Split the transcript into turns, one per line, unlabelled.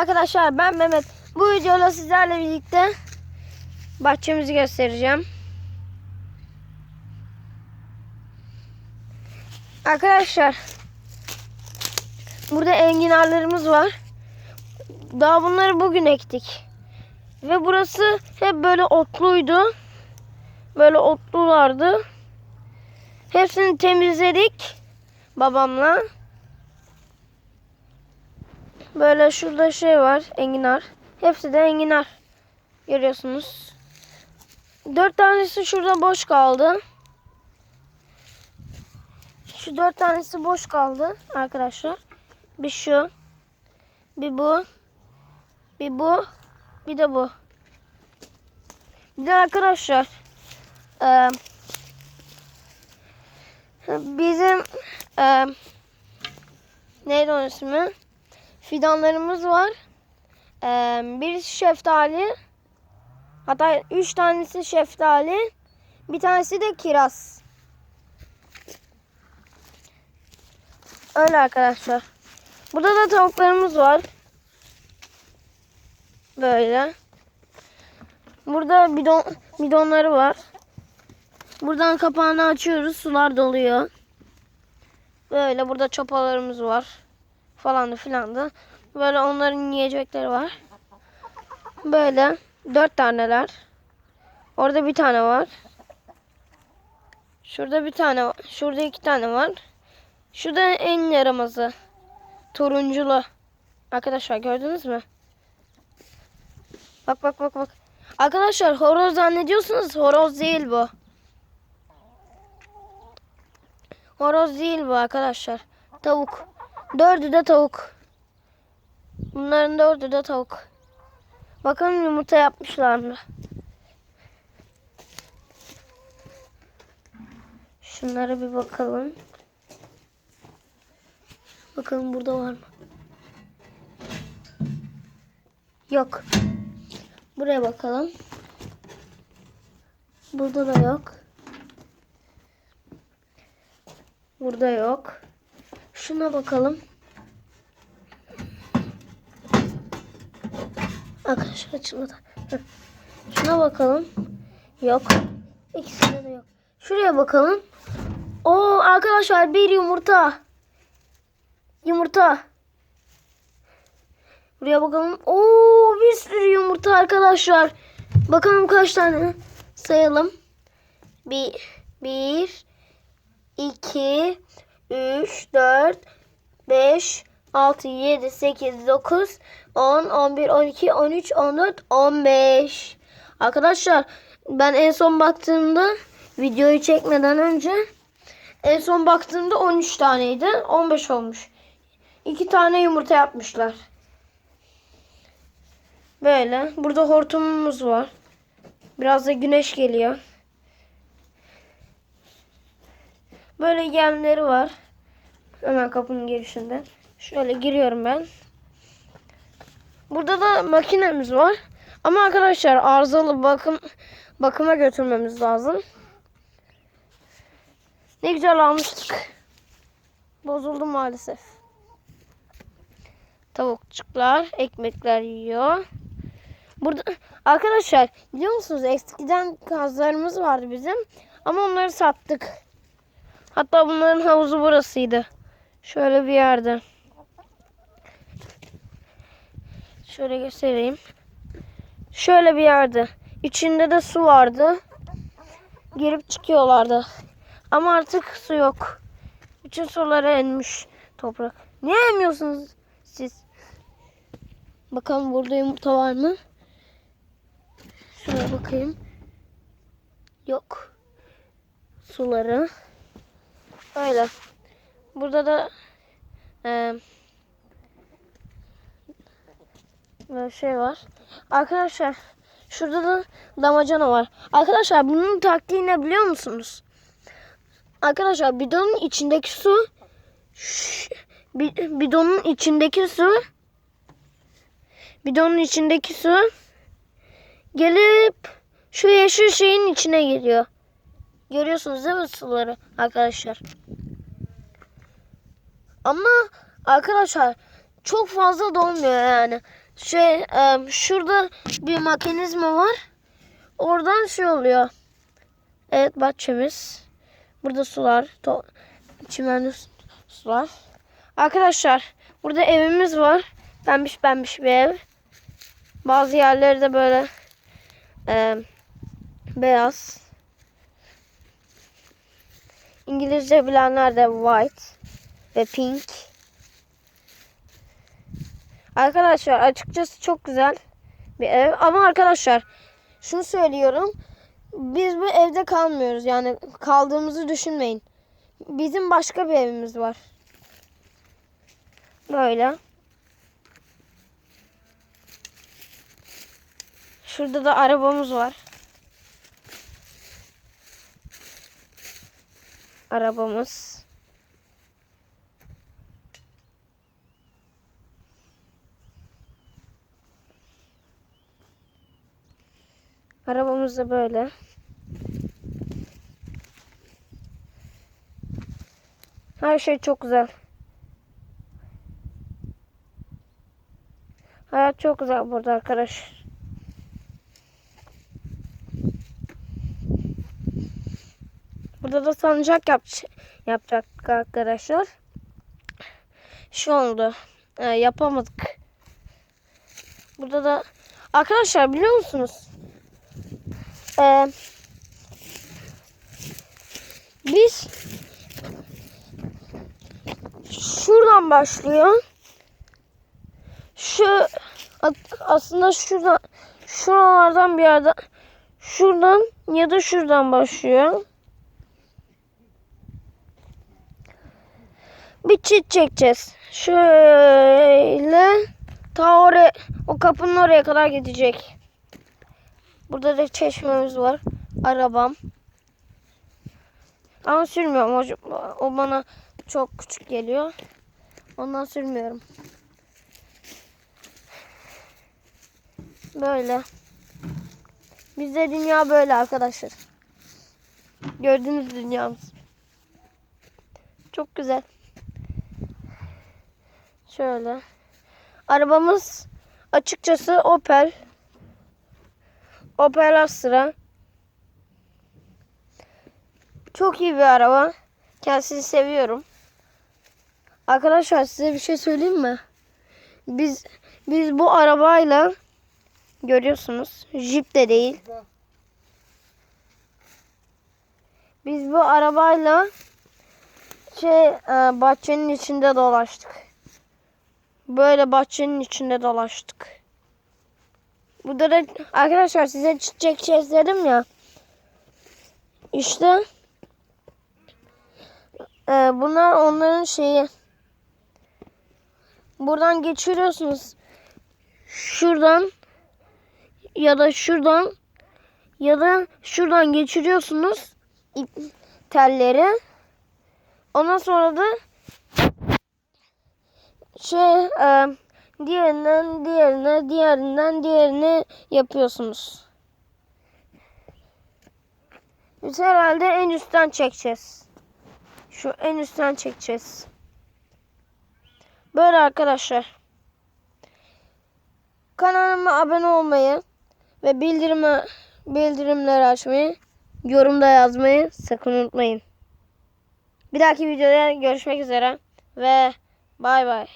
arkadaşlar ben Mehmet. Bu videoda sizlerle birlikte bahçemizi göstereceğim. Arkadaşlar burada enginarlarımız var. Daha bunları bugün ektik. Ve burası hep böyle otluydu. Böyle otlulardı. Hepsini temizledik babamla. Böyle şurada şey var. Enginar. Hepsi de enginar. Görüyorsunuz. Dört tanesi şurada boş kaldı. Şu dört tanesi boş kaldı arkadaşlar. Bir şu. Bir bu. Bir bu. Bir de bu. Bir de arkadaşlar. eee, bizim eee neydi onun ismi? Fidanlarımız var. Ee, bir şeftali. Hatta üç tanesi şeftali. Bir tanesi de kiraz. Öyle arkadaşlar. Burada da tavuklarımız var. Böyle. Burada bidon bidonları var. Buradan kapağını açıyoruz. Sular doluyor. Böyle burada çopalarımız var falandı filandı. Böyle onların yiyecekleri var. Böyle dört taneler. Orada bir tane var. Şurada bir tane var. Şurada iki tane var. Şurada en yaramazı. Turunculu. Arkadaşlar gördünüz mü? Bak bak bak bak. Arkadaşlar horoz zannediyorsunuz. Horoz değil bu. Horoz değil bu arkadaşlar. Tavuk. Dördü de tavuk. Bunların dördü de tavuk. Bakın yumurta yapmışlar mı? Şunlara bir bakalım. Bakalım burada var mı? Yok. Buraya bakalım. Burada da yok. Burada yok. Şuna bakalım. Arkadaşlar açılmadı. Şuna bakalım. Yok. İkisinde de yok. Şuraya bakalım. Oo arkadaşlar bir yumurta. Yumurta. Buraya bakalım. Oo bir sürü yumurta arkadaşlar. Bakalım kaç tane. Sayalım. Bir, bir, iki, 3, 4, 5, 6, 7, 8, 9, 10, 11, 12, 13, 14, 15. Arkadaşlar ben en son baktığımda videoyu çekmeden önce en son baktığımda 13 taneydi. 15 olmuş. 2 tane yumurta yapmışlar. Böyle. Burada hortumumuz var. Biraz da güneş geliyor. Böyle yemleri var. Hemen kapının girişinde. Şöyle giriyorum ben. Burada da makinemiz var. Ama arkadaşlar arızalı bakım bakıma götürmemiz lazım. Ne güzel almıştık. Bozuldu maalesef. Tavukçuklar ekmekler yiyor. Burada arkadaşlar biliyor musunuz eskiden kazlarımız vardı bizim ama onları sattık. Hatta bunların havuzu burasıydı. Şöyle bir yerde. Şöyle göstereyim. Şöyle bir yerde. İçinde de su vardı. Girip çıkıyorlardı. Ama artık su yok. Bütün sulara inmiş toprak. Niye emiyorsunuz siz? Bakalım burada yumurta var mı? Şuraya bakayım. Yok. Suları. Öyle. Burada da e, şey var. Arkadaşlar şurada da damacana var. Arkadaşlar bunun taktiği ne biliyor musunuz? Arkadaşlar bidonun içindeki su bidonun içindeki su bidonun içindeki su gelip şu yeşil şeyin içine giriyor. Görüyorsunuz değil mi suları arkadaşlar? Ama arkadaşlar çok fazla dolmuyor yani. Şey e, şurada bir mekanizma var. Oradan şey oluyor. Evet bahçemiz. Burada sular. Çimenli su- sular. Arkadaşlar burada evimiz var. Pembiş pembiş bir ev. Bazı yerleri de böyle e, beyaz. İngilizce bilenler de white ve pink. Arkadaşlar açıkçası çok güzel bir ev. Ama arkadaşlar şunu söylüyorum. Biz bu evde kalmıyoruz. Yani kaldığımızı düşünmeyin. Bizim başka bir evimiz var. Böyle. Şurada da arabamız var. Arabamız. Arabamız da böyle. Her şey çok güzel. Hayat çok güzel burada arkadaş. Burada da salıncak yap yapacak arkadaşlar. Şu oldu. Ee, yapamadık. Burada da arkadaşlar biliyor musunuz? Ee, biz şuradan başlıyor. Şu aslında şuradan şuralardan bir yerden şuradan ya da şuradan başlıyor. Bir çit çekeceğiz. Şöyle ta oraya o kapının oraya kadar gidecek. Burada da çeşmemiz var. Arabam. Ama sürmüyorum. O, o bana çok küçük geliyor. Ondan sürmüyorum. Böyle. Bizde dünya böyle arkadaşlar. Gördüğünüz dünyamız. Çok güzel. Şöyle. Arabamız açıkçası Opel. Opel Astra. Çok iyi bir araba. Kendisini seviyorum. Arkadaşlar size bir şey söyleyeyim mi? Biz biz bu arabayla görüyorsunuz. Jeep de değil. Biz bu arabayla şey e, bahçenin içinde dolaştık. Böyle bahçenin içinde dolaştık. Burada da arkadaşlar size çiçek dedim ya. İşte e, bunlar onların şeyi. Buradan geçiriyorsunuz. Şuradan ya da şuradan ya da şuradan geçiriyorsunuz telleri. Ondan sonra da şey e, diğerinden diğerine diğerinden diğerine yapıyorsunuz. Biz herhalde en üstten çekeceğiz. Şu en üstten çekeceğiz. Böyle arkadaşlar. Kanalıma abone olmayı ve bildirimi bildirimleri açmayı, yorumda yazmayı sakın unutmayın. Bir dahaki videoda görüşmek üzere ve bay bay.